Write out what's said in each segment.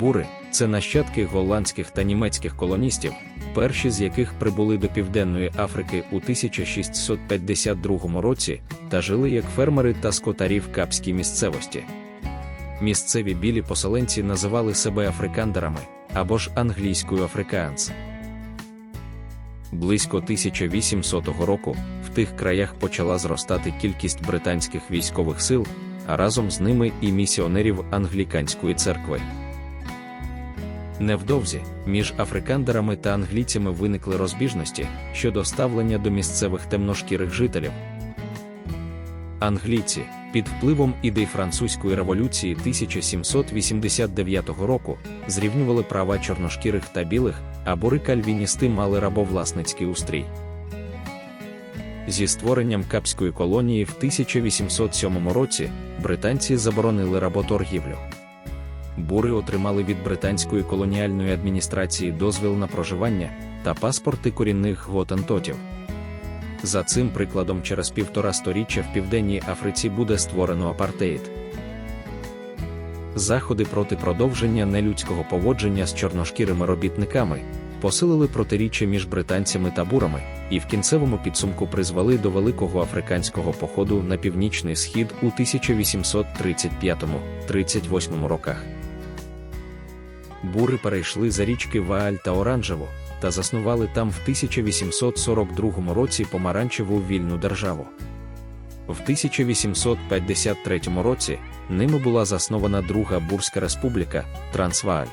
Бури це нащадки голландських та німецьких колоністів, перші з яких прибули до Південної Африки у 1652 році та жили як фермери та скотарі в капській місцевості. Місцеві білі поселенці називали себе африкандерами або ж англійською африкаанс. Близько 1800 року в тих краях почала зростати кількість британських військових сил, а разом з ними і місіонерів англіканської церкви. Невдовзі між африкандерами та англійцями виникли розбіжності щодо ставлення до місцевих темношкірих жителів. Англійці під впливом ідей французької революції 1789 року зрівнювали права чорношкірих та білих, а бури кальвіністи мали рабовласницький устрій. Зі створенням капської колонії в 1807 році британці заборонили работоргівлю. Бури отримали від британської колоніальної адміністрації дозвіл на проживання та паспорти корінних готентотів. За цим прикладом через півтора сторіччя в Південній Африці буде створено апартеїд. Заходи проти продовження нелюдського поводження з чорношкірими робітниками посилили протиріччя між британцями та бурами і в кінцевому підсумку призвели до великого африканського походу на північний схід у 1835-38 роках. Бури перейшли за річки Вааль та Оранжеву та заснували там в 1842 році помаранчеву вільну державу. В 1853 році ними була заснована Друга Бурська республіка Трансвааль.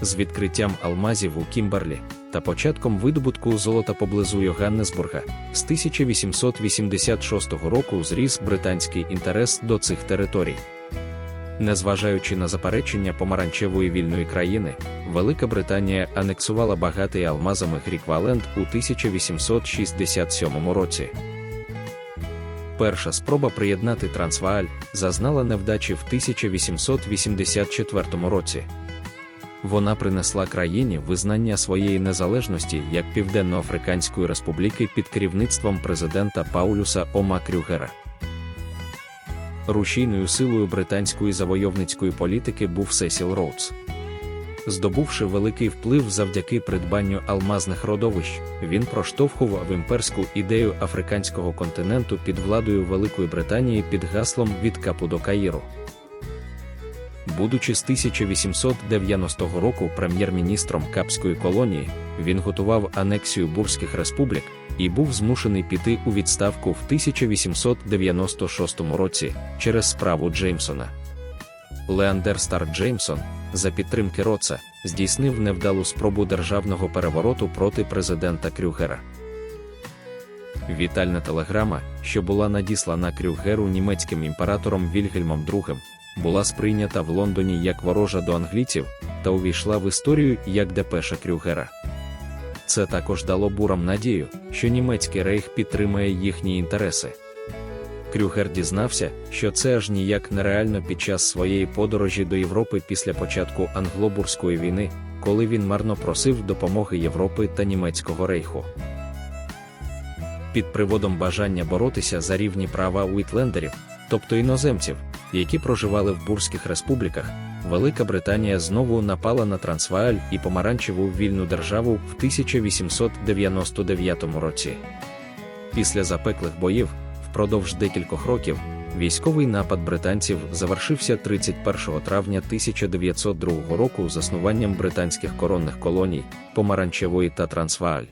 З відкриттям алмазів у Кімберлі та початком видобутку золота поблизу Йоганнесбурга з 1886 року зріс британський інтерес до цих територій. Незважаючи на заперечення помаранчевої вільної країни, Велика Британія анексувала багатий алмазами Грікваленд у 1867 році. Перша спроба приєднати Трансвааль зазнала невдачі в 1884 році. Вона принесла країні визнання своєї незалежності як Південноафриканської республіки під керівництвом президента Паулюса Ома Крюгера. Рушійною силою британської завойовницької політики був Сесіл Роудс. Здобувши великий вплив завдяки придбанню алмазних родовищ, він проштовхував імперську ідею африканського континенту під владою Великої Британії під гаслом від Капу до Каїру. Будучи з 1890 року прем'єр-міністром Капської колонії, він готував анексію бурських республік і був змушений піти у відставку в 1896 році через справу Джеймсона. Леандер Стар Джеймсон за підтримки Роца здійснив невдалу спробу державного перевороту проти президента Крюгера. Вітальна телеграма, що була надіслана Крюгеру німецьким імператором Вільгельмом II, була сприйнята в Лондоні як ворожа до англійців та увійшла в історію як депеша Крюгера. Це також дало бурам надію, що німецький рейх підтримує їхні інтереси. Крюгер дізнався, що це аж ніяк нереально під час своєї подорожі до Європи після початку англобурської війни, коли він марно просив допомоги Європи та німецького рейху. Під приводом бажання боротися за рівні права уітлендерів, тобто іноземців, які проживали в бурських республіках, Велика Британія знову напала на Трансвааль і помаранчеву вільну державу в 1899 році. Після запеклих боїв, впродовж декількох років, військовий напад британців завершився 31 травня 1902 року заснуванням британських коронних колоній Помаранчевої та Трансвааль.